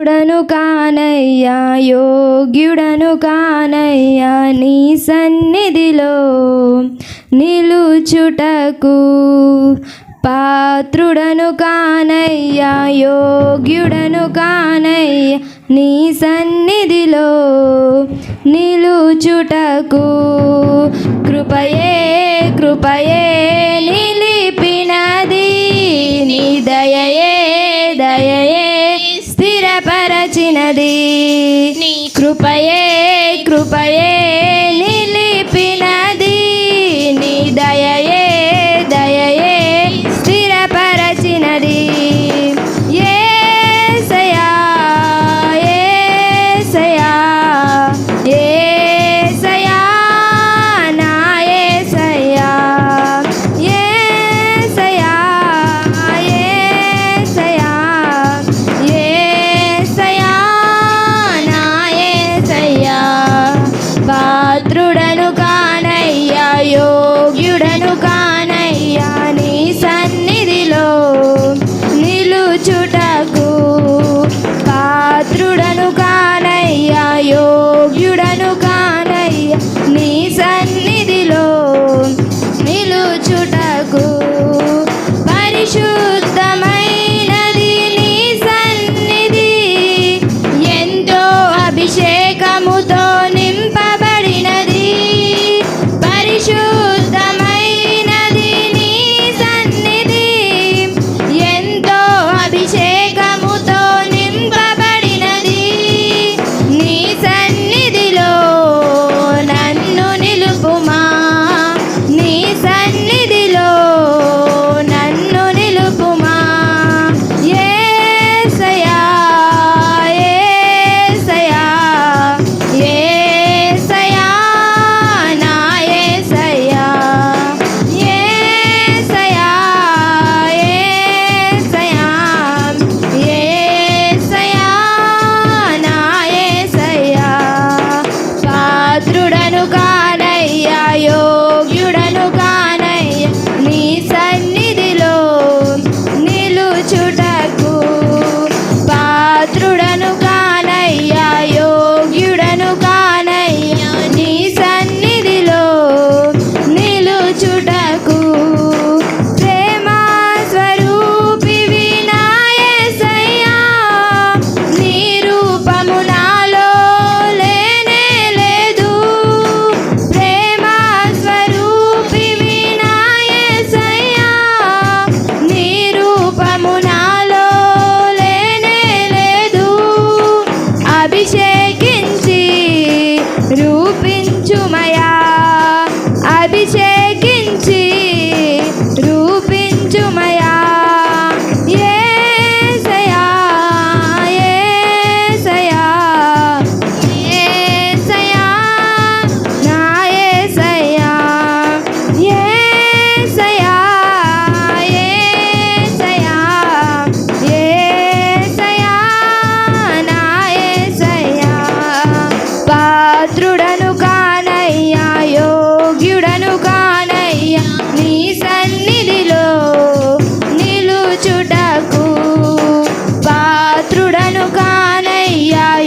యుడను కానయ్యా యోగ్యుడను కానయ్యా నీ సన్నిధిలో నిలుచుటకు పాత్రుడను కానయ్యా యోగ్యుడను కానయ్యా నీ సన్నిధిలో నిలుచుటకు కృపయే కృపయే నిలిపినది నీ దయయే దయయే స్థిరపరచినది నీ కృపయే కృపయే. చూడను కానయ్యా.